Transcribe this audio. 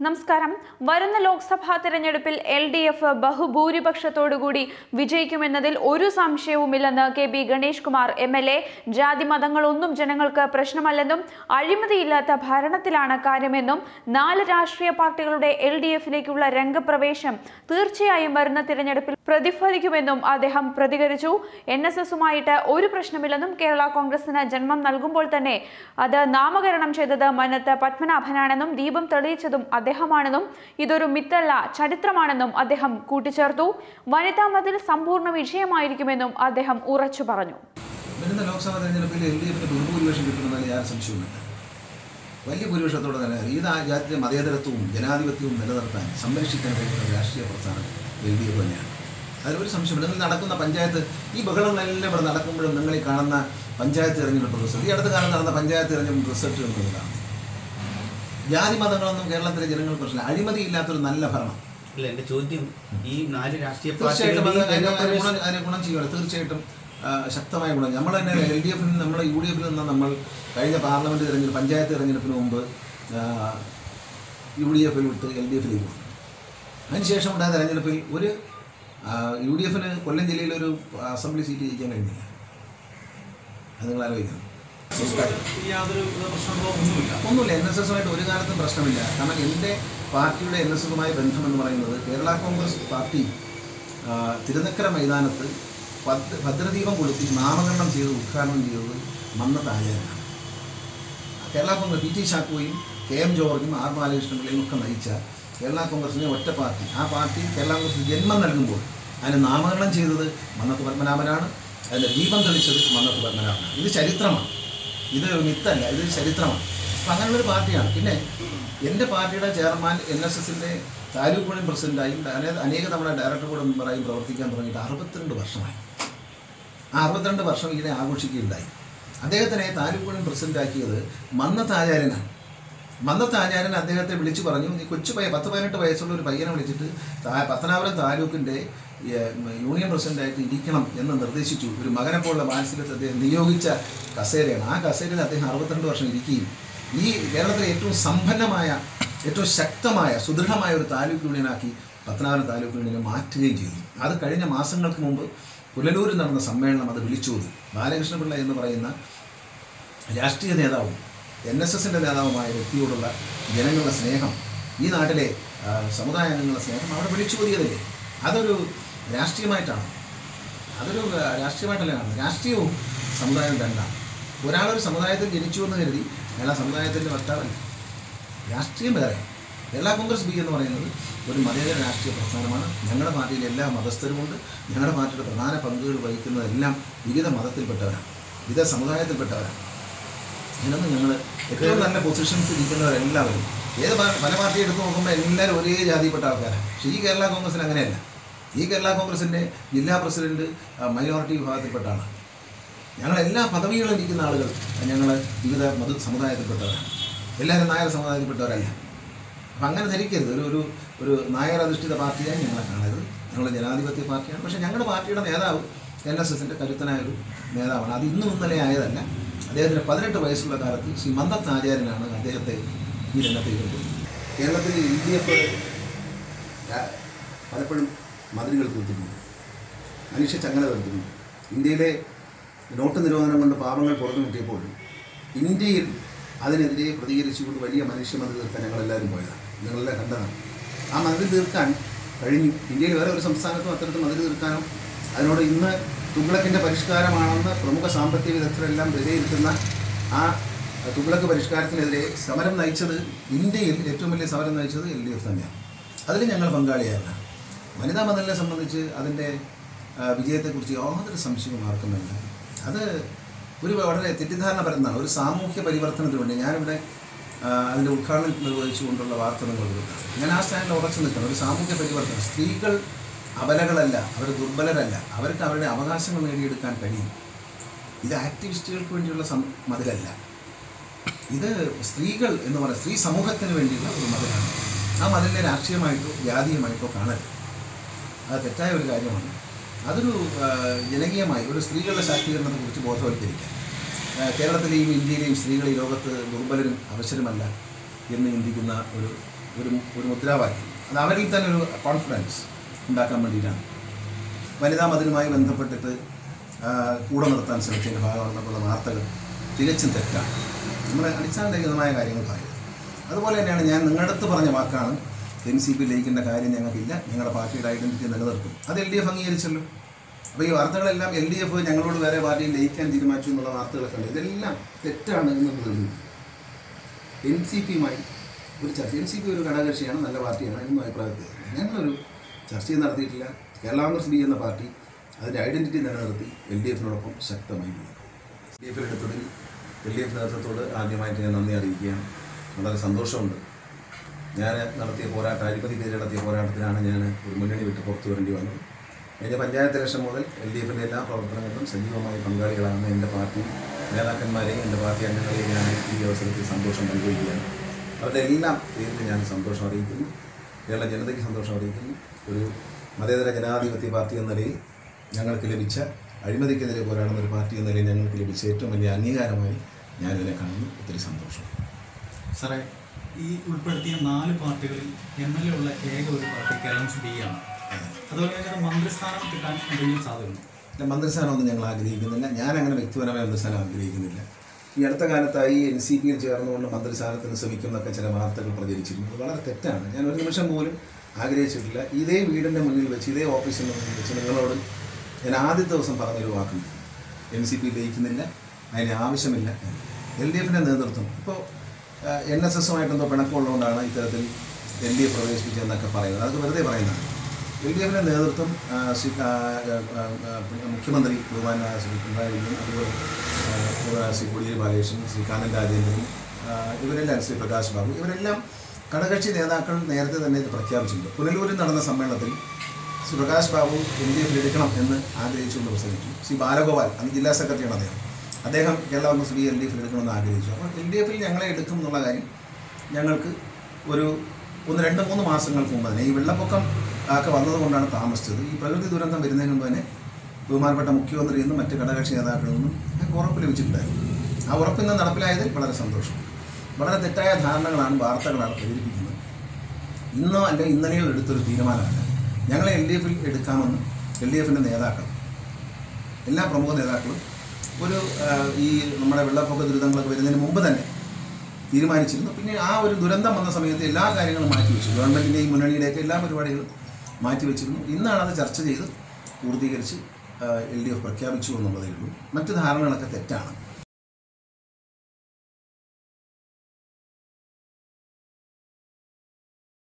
നമസ്കാരം. വരുന്ന ലോക്സഭാ തെരഞ്ഞെടുപ്പിൽ എൽ ഡി എഫ് ബഹുഭൂരിപക്ഷത്തോടുകൂടി വിജയിക്കുമെന്നതിൽ ഒരു സംശയവുമില്ലെന്ന് K B Ganesh Kumar M L A. ജാതി മതങ്ങളൊന്നും ജനങ്ങൾക്ക് പ്രശ്നമല്ലെന്നും അഴിമതിയില്ലാത്ത ഭരണത്തിലാണ് കാര്യമെന്നും നാല് രാഷ്ട്രീയ പാർട്ടികളുടെ എൽ ഡി എഫിലേക്കുള്ള രംഗപ്രവേശം തീർച്ചയായും വരുന്ന തിരഞ്ഞെടുപ്പിൽ പ്രതിഫലിക്കുമെന്നും അദ്ദേഹം പ്രതികരിച്ചു. എൻ എസ് എസുമായിട്ട് ഒരു പ്രശ്നമില്ലെന്നും കേരള കോൺഗ്രസിന് ജന്മം നൽകുമ്പോൾ തന്നെ അത് നാമകരണം ചെയ്തത് മനത്ത് പത്മനാഭനാണെന്നും ദീപം തെളിയിച്ചതും അദ്ദേഹമാണെന്നും ഇതൊരു മിത്തല്ല ചരിത്രമാണെന്നും അദ്ദേഹം കൂട്ടിച്ചേർത്തു. വനിതാ മതിൽ സമ്പൂർണ വിജയമായിരിക്കുമെന്നും അദ്ദേഹം ഉറച്ചു പറഞ്ഞു. വലിയ ഭൂരിപക്ഷത്തോടെ തന്നെ ഈ രാജ്യത്തെ മതേതരത്വവും ജനാധിപത്യവും നിലനിർത്താൻ സംരക്ഷിക്കാൻ കഴിയുന്ന രാഷ്ട്രീയ പ്രസ്ഥാനം എൽ ഡി എഫ് തന്നെയാണ്. അതിലൊരു സംശയമില്ല. നിങ്ങൾ നടക്കുന്ന പഞ്ചായത്ത് ഈ ബഹളങ്ങളെല്ലാം ഇവിടെ നടക്കുമ്പോഴും നിങ്ങൾ ഈ കാണുന്ന പഞ്ചായത്ത് തിരഞ്ഞെടുപ്പ് റിസൾട്ട് ഈ അടുത്ത കാലം നടന്ന പഞ്ചായത്ത് തിരഞ്ഞെടുപ്പ് റിസൾട്ട് എന്നുള്ളതാണ് ജാതി മതങ്ങളൊന്നും കേരളത്തിലെ ജനങ്ങൾ പ്രശ്നമില്ല. അഴിമതി ഇല്ലാത്തൊരു നല്ല ഭരണം. അല്ല എന്റെ ചോദ്യം ഈ നാല് രാഷ്ട്രീയ തീർച്ചയായിട്ടും അതിനെ ഗുണം ചെയ്യുമല്ലോ തീർച്ചയായിട്ടും ശക്തമായ ഗുണം. നമ്മൾ തന്നെ എൽ ഡി എഫിൽ നിന്ന് നമ്മൾ യു ഡി എഫിൽ നിന്ന് നമ്മൾ കഴിഞ്ഞ പാർലമെന്റ് തിരഞ്ഞെടുപ്പ് പഞ്ചായത്ത് തിരഞ്ഞെടുപ്പിന് മുമ്പ് യു ഡി എഫിൽ വിട്ട് എൽ ഡി എഫിലേക്ക് അതിനുശേഷം ഉണ്ടായ തെരഞ്ഞെടുപ്പിൽ ഒരു യു ഡി എഫിന് കൊല്ലം ജില്ലയിൽ ഒരു അസംബ്ലി സീറ്റ് ജയിക്കാൻ കഴിഞ്ഞില്ല. അത് നിങ്ങൾ ആലോചിക്കണം. ഒന്നുമില്ല. എൻ എസ് എസുമായിട്ട് ഒരു കാലത്തും പ്രശ്നമില്ല. കാരണം എന്റെ പാർട്ടിയുടെ എൻ എസ് എസുമായി ബന്ധമെന്ന് പറയുന്നത് കേരള കോൺഗ്രസ് പാർട്ടി തിരുനക്കര മൈതാനത്ത് ഭദ്ര ഭദ്രദീപം കൊളുത്തി നാമകരണം ചെയ്ത് ഉദ്ഘാടനം ചെയ്തത് മന്നത്ത് ആചാര്യനാണ്. കേരള കോൺഗ്രസ് പി ടി ചാക്കോയും കെ എം ജോർജും ആർ ബാലകൃഷ്ണപിള്ളയും ഒക്കെ നയിച്ച കേരള കോൺഗ്രസിനെ ഒറ്റ പാർട്ടി. ആ പാർട്ടി കേരള കോൺഗ്രസ് ജന്മം നൽകുമ്പോൾ അതിന് നാമകരണം ചെയ്തത് മന്നത്ത് പത്മനാഭനാണ്. അതിന്റെ ദീപം തെളിച്ചത് മന്നത്ത് പത്മനാഭനാണ്. ഇത് ചരിത്രമാണ്. ഇത് മിത്തല്ല. ഇത് ചരിത്രമാണ്. അപ്പം അങ്ങനെയുള്ളൊരു പാർട്ടിയാണ്. പിന്നെ എന്റെ പാർട്ടിയുടെ ചെയർമാൻ എൻ എസ് എസിന്റെ താലൂക്ക് ബോർഡിൻ പ്രസിഡന്റായും അനേക തവണ ഡയറക്ടർ ബോർഡ് മെമ്പറായും പ്രവർത്തിക്കാൻ തുടങ്ങിയിട്ട് അറുപത്തിരണ്ട് വർഷമായി. ആ അറുപത്തിരണ്ട് വർഷം ഇങ്ങനെ ആഘോഷിക്കുകയുണ്ടായി. അദ്ദേഹത്തിനെ താലൂക്ക് യൂണിയൻ പ്രസിഡന്റാക്കിയത് മന്നത്ത് ആചാര്യനാണ് ആചാരൻ അദ്ദേഹത്തെ വിളിച്ചു പറഞ്ഞു നീ കൊച്ചു പയ്യ പത്ത് പതിനെട്ട് വയസ്സുള്ള ഒരു പയ്യനെ വിളിച്ചിട്ട് പത്തനാപുരം താലൂക്കിന്റെ യൂണിയൻ പ്രസിഡന്റായിട്ട് ഇരിക്കണം എന്ന് നിർദ്ദേശിച്ചു. ഒരു മകനെ പോലുള്ള മാനസികത്തെ അദ്ദേഹം നിയോഗിച്ച കസേരയാണ്. ആ കസേരയിൽ അദ്ദേഹം അറുപത്തിരണ്ട് വർഷം ഇരിക്കുകയും ഈ കേരളത്തിലെ ഏറ്റവും സമ്പന്നമായ ഏറ്റവും ശക്തമായ സുദൃഢമായ ഒരു താലൂക്ക് യൂണിയനാക്കി പത്തനാപുരം താലൂക്ക് യൂണിയനെ മാറ്റുകയും ചെയ്തു. അത് കഴിഞ്ഞ മാസങ്ങൾക്ക് മുമ്പ് പുനലൂരിൽ നടന്ന സമ്മേളനം അത് വിളിച്ചോതി. ബാലകൃഷ്ണപിള്ള എന്ന് പറയുന്ന രാഷ്ട്രീയ നേതാവും എൻ എസ് എസിന്റെ നേതാവുമായ വ്യക്തിയോടുള്ള ജനങ്ങളുടെ സ്നേഹം ഈ നാട്ടിലെ സമുദായ അംഗങ്ങളുടെ സ്നേഹം അവിടെ വിളിച്ചു വിളിച്ചോതിയതല്ലേ അതൊരു രാഷ്ട്രീയമായിട്ടാണ്. അതൊരു രാഷ്ട്രീയമായിട്ടല്ല കാണുന്നത്. രാഷ്ട്രീയവും സമുദായവും രണ്ടാണ്. ഒരാളൊരു സമുദായത്തിൽ ജനിച്ചു എന്ന് കരുതി എല്ലാ സമുദായത്തിന്റെ വക്താവല്ല. രാഷ്ട്രീയം വേറെ. കേരള കോൺഗ്രസ് ബി എന്ന് പറയുന്നത് ഒരു മതേതര രാഷ്ട്രീയ പ്രസ്ഥാനമാണ്. ഞങ്ങളുടെ പാർട്ടിയിൽ എല്ലാ മതസ്ഥരുമുണ്ട് ഞങ്ങളുടെ പാർട്ടിയുടെ പ്രധാന പങ്കുകൾ വഹിക്കുന്നതെല്ലാം വിവിധ മതത്തിൽപ്പെട്ടവരാണ്. വിവിധ സമുദായത്തിൽപ്പെട്ടവരാണ്. ഇതിനൊന്നും ഞങ്ങൾ ഏറ്റവും നല്ല പൊസിഷൻസ് ഇരിക്കുന്നവരെല്ലാവരും ഏത് പല പാർട്ടി എടുത്തു നോക്കുമ്പോൾ എല്ലാവരും ഒരേ ജാതിപ്പെട്ട ആൾക്കാരാണ് പക്ഷേ ഈ കേരള കോൺഗ്രസിന് അങ്ങനെയല്ല. ഈ കേരള കോൺഗ്രസിന്റെ ജില്ലാ പ്രസിഡന്റ് മൈനോറിറ്റി വിഭാഗത്തിൽപ്പെട്ടാണ് ഞങ്ങൾ എല്ലാ പദവികളും ഇരിക്കുന്ന ആളുകൾ ഞങ്ങൾ വിവിധ മത സമുദായത്തിൽപ്പെട്ടവരാണ് എല്ലാവരും നായർ സമുദായത്തിൽപ്പെട്ടവരല്ല. അപ്പം അങ്ങനെ ധരിക്കരുത്. ഒരു ഒരു ഒരു നായർ അധിഷ്ഠിത പാർട്ടിയായി ഞങ്ങളെ കാണരുത് ഞങ്ങൾ ജനാധിപത്യ പാർട്ടിയാണ്. പക്ഷേ ഞങ്ങളുടെ പാർട്ടിയുടെ നേതാവ് എൻ എസ് എസിന്റെ കരുത്തനായ ഒരു നേതാവാണ്. അത് ഇന്നും ഇന്നലെ ആയതല്ല അദ്ദേഹത്തിന് പതിനെട്ട് വയസ്സുള്ള കാലത്ത് ശ്രീ മന്ദത്ത് ആചാര്യനാണ് അദ്ദേഹത്തെ ഈ രംഗത്തേക്ക് കൊണ്ടു കേരളത്തിൽ യു ഡി എഫ് പലപ്പോഴും മതിലുകൾ തീർത്തിട്ടുണ്ട് മനുഷ്യ ചങ്ങല തീർത്തിട്ടുണ്ട് ഇന്ത്യയിലെ നോട്ട് നിരോധനം കൊണ്ട് പാപങ്ങൾ പുറത്തു കിട്ടിയപ്പോൾ ഇന്ത്യയിൽ അതിനെതിരെ പ്രതികരിച്ചുകൊണ്ട് വലിയ മനുഷ്യ മതിൽ തീർക്കാൻ ഞങ്ങളെല്ലാവരും പോയതാണ്. നിങ്ങളെല്ലാം കണ്ടതാണ്. ആ മതിൽ തീർക്കാൻ കഴിഞ്ഞു. ഇന്ത്യയിൽ വേറെ ഒരു സംസ്ഥാനത്തും അത്തരത്തിൽ മതിൽ തീർക്കാനോ അതിനോട് ഇന്ന് തുഗ്ലക്കിന്റെ പരിഷ്കാരമാണെന്ന് പ്രമുഖ സാമ്പത്തിക വിദഗ്ധരെല്ലാം വിലയിരുത്തുന്ന ആ തുഗ്ലക്ക് പരിഷ്കാരത്തിനെതിരെ സമരം നയിച്ചത് ഇന്ത്യയിൽ ഏറ്റവും വലിയ സമരം നയിച്ചത് എൽ ഡി എഫ് തന്നെയാണ്. അതിൽ ഞങ്ങൾ പങ്കാളിയായിരുന്നു. വനിതാ മതിലിനെ സംബന്ധിച്ച് അതിന്റെ വിജയത്തെക്കുറിച്ച് യാതൊരു സംശയവും ആർക്കും അത് ഒരു വളരെ തെറ്റിദ്ധാരണ പരന്ന ഒരു സാമൂഹ്യ പരിവർത്തനത്തിന് വേണ്ടി ഞാനിവിടെ അതിന്റെ ഉദ്ഘാടനം നിർവഹിച്ചുകൊണ്ടുള്ള വാർത്ത നിങ്ങൾ കൊടുക്കാം ഞാൻ ആ സ്റ്റാൻഡിൽ ഉറച്ചു നിൽക്കണം. ഒരു സാമൂഹ്യ പരിവർത്തനം. സ്ത്രീകൾ അബലകളല്ല അവർ ദുർബലരല്ല. അവർക്ക് അവരുടെ അവകാശങ്ങൾ നേടിയെടുക്കാൻ കഴിയും. ഇത് ആക്ടിവിസ്റ്റുകൾക്ക് വേണ്ടിയുള്ള മതിലല്ല. ഇത് സ്ത്രീകൾ എന്ന് പറയുന്നത് സ്ത്രീ സമൂഹത്തിന് വേണ്ടിയുള്ള ഒരു മതിലാണ്. ആ മതിലിനെ രാഷ്ട്രീയമായിട്ടോ ജാതീയമായിട്ടോ കാണരുത്. അത് തെറ്റായ ഒരു കാര്യമാണ്. അതൊരു ജനകീയമായി ഒരു സ്ത്രീകളുടെ ശാക്തീകരണത്തെക്കുറിച്ച് കുറിച്ച് ബോധവൽക്കരിക്കാം കേരളത്തിലെയും ഇന്ത്യയിലെയും സ്ത്രീകൾ ഈ ലോകത്ത് ദുർബലരും അവസരമല്ല എന്ന് ചിന്തിക്കുന്ന ഒരു ഒരു മുദ്രാവാക്യം. അത് അവരിൽ തന്നെ ഒരു കോൺഫിഡൻസ് ഉണ്ടാക്കാൻ വേണ്ടിയിട്ടാണ്. വനിതാ മതിലുമായി ബന്ധപ്പെട്ടിട്ട് കൂടെ നിർത്താൻ ശ്രമിച്ചതിന്റെ ഭാഗമാണെന്നുള്ള വാർത്തകൾ തികച്ചും തെറ്റാണ്. നമ്മൾ അടിസ്ഥാനരഹിതമായ കാര്യങ്ങൾ പറയുന്നത് അതുപോലെ തന്നെയാണ് ഞാൻ നിങ്ങളുടെ അടുത്ത് പറഞ്ഞ വാക്കാണ് എൻ സി പി ലയിക്കേണ്ട കാര്യം ഞങ്ങൾക്കില്ല ഞങ്ങളുടെ പാർട്ടിയുടെ ഐഡന്റിറ്റി നിലനിർത്തും. അത് എൽ ഡി എഫ് അംഗീകരിച്ചല്ലോ. അപ്പോൾ ഈ വാർത്തകളെല്ലാം എൽ ഡി എഫ് ഞങ്ങളോട് വേറെ പാർട്ടിയിൽ ലയിക്കാൻ തീരുമാനിച്ചു എന്നുള്ള വാർത്തകളൊക്കെ ഉണ്ട്. ഇതെല്ലാം തെറ്റാണ് എന്ന് എന്നുള്ളത് എൻ സി പിയുമായി ഒരു ചർച്ച. എൻ സി പി ഒരു ഘടകകക്ഷിയാണ് നല്ല പാർട്ടിയാണ് എന്നും അഭിപ്രായത്തിൽ. ഞങ്ങളൊരു ചർച്ചയും നടത്തിയിട്ടില്ല. കേരള കോൺഗ്രസ് ബി എന്ന പാർട്ടി അതിന്റെ ഐഡന്റിറ്റി നിലനിർത്തി എൽ ഡി എഫിനോടൊപ്പം ശക്തമായി നിൽക്കും എൽ ഡി എഫിൽ എടുത്തതിൽ എൽ ഡി എഫ് നേതൃത്വത്തോട് ആദ്യമായിട്ട് ഞാൻ നന്ദി അറിയിക്കുകയാണ്. വളരെ സന്തോഷമുണ്ട്. ഞാൻ നടത്തിയ പോരാട്ടം അഴിമതിക്കെതിരെ നടത്തിയ പോരാട്ടത്തിലാണ് ഞാൻ ഒരു മുന്നണി വിട്ട് പുറത്തു വരേണ്ടി വന്നത്. എന്റെ പഞ്ചായത്ത് ലക്ഷം മുതൽ എൽ ഡി എഫിന്റെ എല്ലാ പ്രവർത്തനങ്ങളിലും സജീവമായി പങ്കാളികളാകുന്ന എന്റെ പാർട്ടി. നേതാക്കന്മാരെയും എന്റെ പാർട്ടി അംഗങ്ങളെയും ഞാൻ ഈ അവസരത്തിൽ സന്തോഷം നൽകുകയാണ്. അവരുടെ എല്ലാം പേരിൽ ഞാൻ സന്തോഷം അറിയിക്കുന്നു. കേരള ജനതയ്ക്ക് സന്തോഷം അറിയിക്കുന്നു ഒരു മതേതര ജനാധിപത്യ പാർട്ടി എന്ന നിലയിൽ ഞങ്ങൾക്ക് ലഭിച്ച അഴിമതിക്കെതിരെ പോരാടുന്ന ഒരു പാർട്ടി എന്ന നിലയിൽ ഞങ്ങൾക്ക് ലഭിച്ച ഏറ്റവും വലിയ അംഗീകാരമായി ഞാനിതിനെ കാണുന്നു. ഒത്തിരി സന്തോഷം. സാറേ ഈ ഉൾപ്പെടുത്തിയ നാല് പാർട്ടികളിൽ എം എൽ എ ഉള്ള ഏക ഒരു പാർട്ടി കേരളം ബി ആണ്. അതുപോലെ തന്നെ മന്ത്രിസ്ഥാനം കിട്ടാൻ എന്തെങ്കിലും സാധ്യതയുണ്ട്? ഇല്ല, മന്ത്രിസ്ഥാനമൊന്നും ഞങ്ങൾ ആഗ്രഹിക്കുന്നില്ല. ഞാൻ അങ്ങനെ വ്യക്തിപരമായ മന്ത്രിസ്ഥാനം ആഗ്രഹിക്കുന്നില്ല. ഈ അടുത്ത കാലത്തായി എൻ സി പിയിൽ ചേർന്നുകൊണ്ട് മന്ത്രിസ്ഥാനത്തിന് ശ്രമിക്കും എന്നൊക്കെ ചില വാർത്തകൾ പ്രചരിച്ചിരുന്നു വളരെ തെറ്റാണ്. ഞാൻ ഒരു നിമിഷം പോലും ആഗ്രഹിച്ചിട്ടില്ല. ഇതേ വീടിന്റെ മുന്നിൽ വെച്ച് ഇതേ ഓഫീസിന്റെ മുന്നിൽ വെച്ച് നിങ്ങളോട് ഞാൻ ആദ്യത്തെ ദിവസം പറഞ്ഞൊരു വാക്കുണ്ട് എൻ സി പി ലയിക്കുന്നില്ല അതിന് ആവശ്യമില്ല എൽ ഡി എഫിന്റെ നേതൃത്വം. ഇപ്പോൾ എൻ എസ് എസുമായിട്ടെന്തോ പിണക്കമുള്ളതുകൊണ്ടാണ് ഇത്തരത്തിൽ എൽ ഡി എഫ് പ്രവേശിപ്പിച്ചതെന്നൊക്കെ പറയുന്നത്. അതൊക്കെ വെറുതെ പറയുന്നതാണ്. എൽ ഡി എഫിന്റെ നേതൃത്വം മുഖ്യമന്ത്രി ബഹുമാനായ ശ്രീ പിണറായി വിജയൻ അതുപോലെ ശ്രീ കോടിയേരി ബാലകൃഷ്ണൻ ശ്രീ കാനൻ രാജേന്ദ്രൻ ഇവരെല്ലാം ശ്രീ പ്രകാശ് ബാബു ഇവരെല്ലാം ഘടകകക്ഷി നേതാക്കൾ നേരത്തെ തന്നെ ഇത് പ്രഖ്യാപിച്ചിട്ടുണ്ട്. പുനലൂരിൽ നടന്ന സമ്മേളനത്തിൽ ശ്രീ പ്രകാശ് ബാബു എൽ ഡി എഫിൽ എടുക്കണം എന്ന് ആഗ്രഹിച്ചുകൊണ്ട് പ്രസംഗിച്ചു. ശ്രീ ബാലഗോപാൽ അന്ന് ജില്ലാ സെക്രട്ടറിയാണ് അദ്ദേഹം. അദ്ദേഹം Kerala Congress B L D എഫിൽ എടുക്കണമെന്ന് ആഗ്രഹിച്ചു. അപ്പോൾ എൽ ഡി എഫിൽ ഞങ്ങളെ എടുക്കും എന്നുള്ള കാര്യം ഞങ്ങൾക്ക് ഒരു ഒന്ന് രണ്ട് മൂന്ന് മാസങ്ങൾക്ക് മുമ്പ് തന്നെ ഈ വെള്ളപ്പൊക്കം ഒക്കെ വന്നതുകൊണ്ടാണ് താമസിച്ചത്. ഈ പ്രകൃതി ദുരന്തം വരുന്നതിന് മുമ്പ് തന്നെ ബഹുമാനപ്പെട്ട മുഖ്യമന്ത്രിയിൽ നിന്നും മറ്റ് ഘടകകക്ഷി നേതാക്കളിൽ നിന്നും ഞങ്ങൾക്ക് ഉറപ്പ് ലഭിച്ചിട്ടുണ്ടായിരുന്നു ആ ഉറപ്പിൽ നിന്ന് നടപ്പിലായതിൽ വളരെ സന്തോഷം. വളരെ തെറ്റായ ധാരണകളാണ് വാർത്തകളാണ് പ്രചരിപ്പിക്കുന്നത്. ഇന്നോ അല്ലെ ഇന്നലെയോ എടുത്തൊരു തീരുമാനമല്ല. ഞങ്ങളെ എൽ ഡി എഫിൽ എടുക്കാമെന്ന് എൽ ഡി എഫിന്റെ നേതാക്കൾ എല്ലാ പ്രമുഖ നേതാക്കളും ഒരു ഈ നമ്മുടെ വെള്ളപ്പൊക്ക ദുരിതങ്ങളൊക്കെ വരുന്നതിന് മുമ്പ് തന്നെ തീരുമാനിച്ചിരുന്നു. പിന്നെ ആ ഒരു ദുരന്തം വന്ന സമയത്ത് എല്ലാ കാര്യങ്ങളും മാറ്റി മാറ്റിവെച്ചു ഗവൺമെന്റിന്റെയും മുന്നണിയുടെയൊക്കെ എല്ലാ പരിപാടികളും മാറ്റിവെച്ചിരുന്നു. ഇന്നാണ് അത് ചർച്ച ചെയ്ത് പൂർത്തീകരിച്ച് എൽ ഡി എഫ് പ്രഖ്യാപിച്ചു എന്നുള്ളതേ ഉള്ളൂ. മറ്റു ധാരണകളൊക്കെ തെറ്റാണ്.